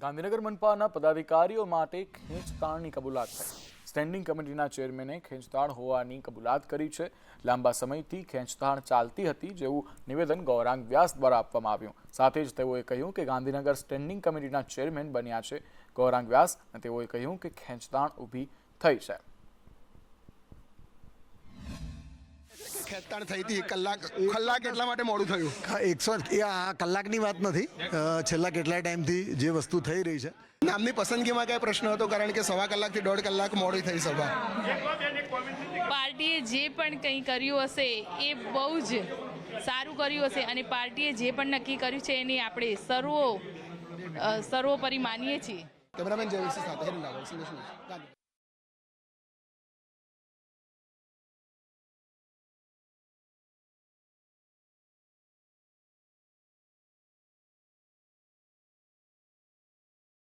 ગાંધીનગર મનપાના પદાધિકારીઓ માટે ખેંચતાણની કબૂલાત થઈ. સ્ટેન્ડિંગ કમિટીના ચેરમેને ખેંચતાણ હોવાની કબૂલાત કરી છે. લાંબા સમયથી ખેંચતાણ ચાલતી હતી જેવું નિવેદન ગૌરાંગ વ્યાસ દ્વારા આપવામાં આવ્યું. સાથે જ તેઓએ કહ્યું કે ગાંધીનગર સ્ટેન્ડિંગ કમિટીના ચેરમેન બન્યા છે. ગૌરાંગ વ્યાસ અને તેઓએ કહ્યું કે ખેંચતાણ ઊભી થઈ છે. ખેંચતાણ થઈ હતી. કલાક કલાક એટલા માટે મોડું થયું. હા, એકસો એ આ કલાકની વાત નથી. છેલ્લા કેટલા ટાઈમથી જે વસ્તુ થઈ રહી છે. નામની પસંદગીમાં કઈ પ્રશ્ન હતો? કારણ કે સવા કલાકથી દોઢ કલાક મોડી થઈ સભા. પાર્ટીએ જે પણ કંઈ કર્યું હશે એ બહુ જ સારું કર્યું હશે અને પાર્ટીએ જે પણ નક્કી કર્યું છે એની આપણે સર્વો સર્વોપરી માનીએ છીએ. કેમેરામેન જયવીસી સાથે